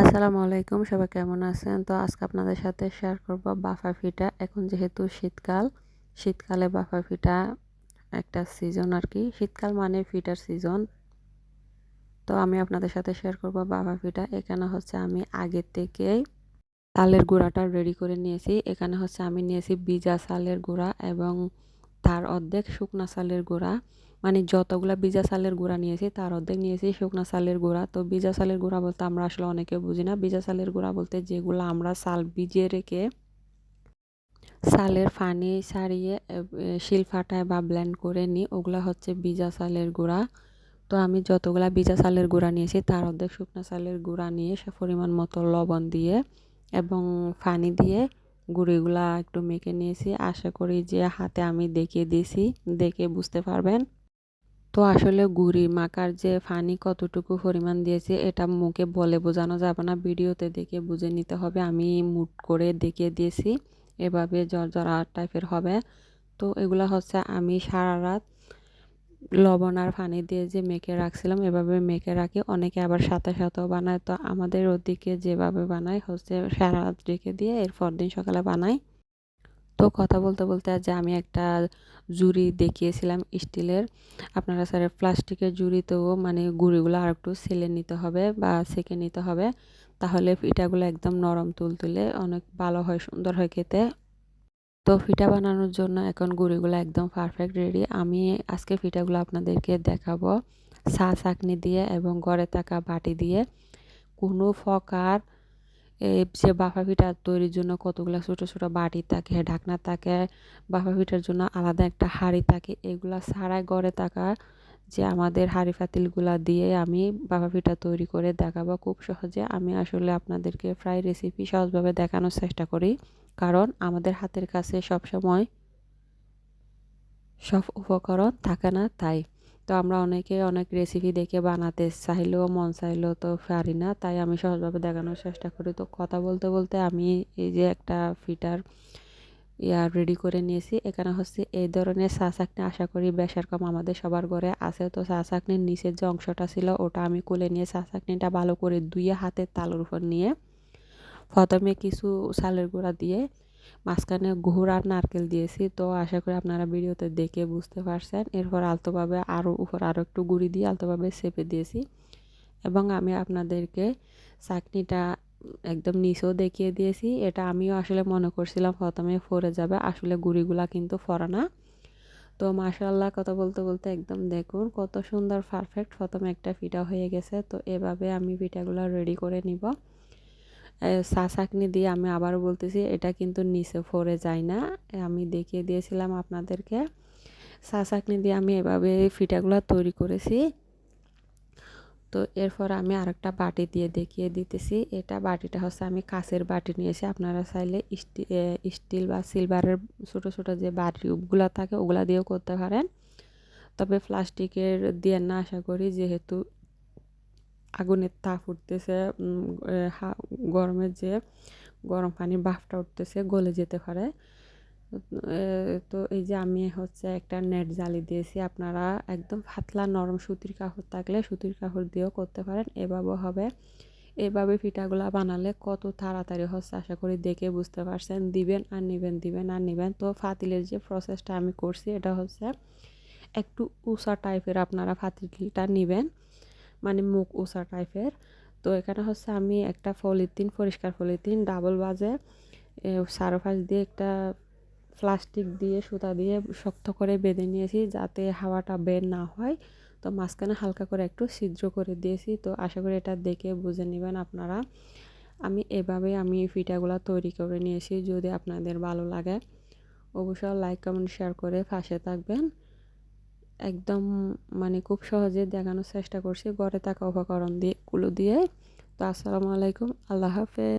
আসসালামু আলাইকুম, সবাই কেমন আছেন? তো আজকে আপনাদের সাথে শেয়ার করব বাফা ফিটা। এখন যেহেতু শীতকাল, শীতকালে বাফা ফিটা একটা সিজন আর কি। শীতকাল মানে ফিটার সিজন তো আমি আপনাদের সাথে শেয়ার করব বাফা ফিটা। এখানে হচ্ছে আমি আগে থেকেই চালের গুঁড়াটা রেডি করে নিয়েছি। এখানে হচ্ছে আমি নিয়েছি বিজা চালের গুঁড়া এবং তার অর্ধেক শুকনা চালের গুঁড়া মানে যতগুলো বিজা চালের গুঁড়া নিয়েছি তার অর্ধেক নিয়েছি শুকনা চালের গুঁড়া। তো বিজা চালের গুঁড়া বলতে আমরা আসলে অনেকে বুঝি না। বিজা চালের গুঁড়া বলতে যেগুলো আমরা চাল ভিজিয়ে রেখে চালের ফানি ছাড়িয়ে শিল ফাটায় বা ব্লেন্ড করে নিই, ওগুলো হচ্ছে বিজা চালের গুঁড়া। তো আমি যতগুলা বিজা চালের গুঁড়া নিয়েছি তার অর্ধেক শুকনা চালের গুঁড়া নিয়ে সে পরিমাণ মতো লবণ দিয়ে এবং ফানি দিয়ে গুঁড়িগুলা একটু মেখে নিয়েছি। আশা করি যে হাতে আমি দেখিয়ে দিয়েছি, দেখে বুঝতে পারবেন। তো আসলে গুড়ি মাখার যে ফানি কতটুকু পরিমাণ দিয়েছে, এটা মুখে বলে বোঝানো যাবে না। ভিডিওতে দেখে বুঝে নিতে হবে। আমি মুট করে দেখিয়ে দিয়েছি। এভাবে জর্জরা টাইপের হবে। তো এগুলা হচ্ছে আমি সারা রাত লবণ আর পানি দিয়ে যে মেখে রাখছিলাম, এভাবে মেখে রাখি। অনেকে আবার সাথে সাথেও বানায়। তো আমাদের ওদিকে যেভাবে বানায়, হচ্ছে সারা রাত রেখে দিয়ে এরপর দিন সকালে বানাই তো কথা বলতে বলতে যে আমি একটা জুড়ি দেখিয়েছিলাম স্টিলের। আপনারা স্যার প্লাস্টিকের জুড়িতেও মানে গুঁড়িগুলো আর একটু সেলে নিতে হবে বা সেকে নিতে হবে। তাহলে পিঠাগুলো একদম নরম তুলতুলে, অনেক ভালো হয়, সুন্দর হয় খেতে। তো ফিটা বানানোর জন্য এখন গুঁড়িগুলো একদম পারফেক্ট রেডি আমি আজকে ফিটাগুলো আপনাদেরকে দেখাবো। চা চাকনি দিয়ে এবং গড়ে থাকা বাটি দিয়ে। কোনো ফকার এই যে বাফা পিঠা তৈরির জন্য কতগুলো ছোটো ছোটো বাটি থাকে, ঢাকনা থাকে, বাফা পিঠার জন্য আলাদা একটা হাঁড়ি থাকে, এগুলা ছাড়াই গড়ে থাকা যে আমাদের হাঁড়ি ফাতিলগুলা দিয়ে আমি বাবা পিঠা তৈরি করে দেখাবো খুব সহজে। আমি আসলে আপনাদেরকে ফ্রাই রেসিপি সহজভাবে দেখানোর চেষ্টা করি। কারণ আমাদের হাতের কাছে সব সময় সব উপকরণ থাকে না, তাই। তো আমরা অনেকে অনেক রেসিপি দেখে বানাতে চাইলেও, মন চাইলেও তো পারি না, তাই আমি সহজভাবে দেখানোর চেষ্টা করি। তো কথা বলতে বলতে আমি এই যে একটা ফিটার ইয়া রেডি করে নিয়েছি। এখানে হচ্ছে এই ধরনের চা চাকনি আশা করি বেশার কম আমাদের সবার ঘরে আছে। তো চা চাকনির নিচের যে অংশটা ছিল, ওটা আমি কুলে নিয়ে চা চাকনিটা ভালো করে দুইয়ে হাতের তালুর উপর নিয়ে প্রথমে কিছু চালের গুঁড়া দিয়ে মাঝখানে গুড় আর নারকেল দিয়েছি। তো আশা করি আপনারা ভিডিওতে দেখে বুঝতে পারছেন। এরপর আলতোভাবে আরও উপর আরও একটু গুঁড়ি দিয়ে আলতোভাবে চেপে দিয়েছি। এবং আমি আপনাদেরকে চাটনিটা একদম নিচেও দেখিয়ে দিয়েছি। এটা আমিও আসলে মনে করছিলাম প্রথমে ফরে যাবে, আসলে গুঁড়িগুলা কিন্তু ফরা না। তো মাশাল্লাহ কথা বলতে বলতে একদম দেখুন কত সুন্দর পারফেক্ট প্রথমে একটা পিঠা হয়ে গেছে। তো এভাবে আমি পিঠাগুলো রেডি করে নিব। চা চাকনি দিয়ে আমি আবার বলতেছি, এটা কিন্তু নিচে ফরে যায় না। আমি দেখিয়ে দিয়েছিলাম আপনাদেরকে। চা চাকনি দিয়ে আমি এভাবে ফিটাগুলো তৈরি করেছি। তো এরপর আমি আরেকটা বাটি দিয়ে দেখিয়ে দিতেছি। এটা বাটিটা হচ্ছে আমি কাঁচের বাটি নিয়েছি। আপনারা চাইলে স্টিল বা সিলভারের ছোটো ছোটো যে বাটিগুলো থাকে, ওগুলা দিয়েও করতে পারেন। তবে প্লাস্টিকের দিয়ে না, আশা করি যেহেতু আগুনের তাপ উঠতেছে গরমের যে গরম পানির বাফটা উঠতেছে, গলে যেতে পারে। তো এই যে আমি হচ্ছে একটা নেট জালি দিয়েছি, আপনারা একদম পাতলা নরম সুতির কাপড় থাকলে সুতির কাপড় দিয়েও করতে পারেন। এভাবেও হবে। এভাবে পিঠাগুলা বানালে কত তাড়াতাড়ি হচ্ছে, আশা করি দেখে বুঝতে পারছেন। দিবেন আর নেবেন, দিবেন আর নেবেন। তো ফাতিলের যে প্রসেসটা আমি করছি, এটা হচ্ছে একটু উষা টাইপের আপনারা ফাতিলটা নেবেন। মানে মুখ উষা টাইপের তো এখানে হচ্ছে আমি একটা পলিথিন, পরিষ্কার পলিথিন ডাবল বাজে সারোফাস দিয়ে একটা প্লাস্টিক দিয়ে, সুতা দিয়ে শক্ত করে বেঁধে নিয়েছি যাতে হাওয়াটা বের না হয়। তো মাঝখানে হালকা করে একটু ছিদ্র করে দিয়েছি। তো আশা করি এটা দেখে বুঝে নেবেন আপনারা। আমি এভাবে আমি পিঠাগুলো তৈরি করে নিয়েছি যদি আপনাদের ভালো লাগে। অবশ্যই লাইক কমেন্ট শেয়ার করে পাশে থাকবেন। একদম মানে খুব সহজে দেখানোর চেষ্টা করছি। ঘরে থাকা উপকরণ দিয়ে, গুলো দিয়ে। তো আসসালামু আলাইকুম। আল্লাহ হাফেজ।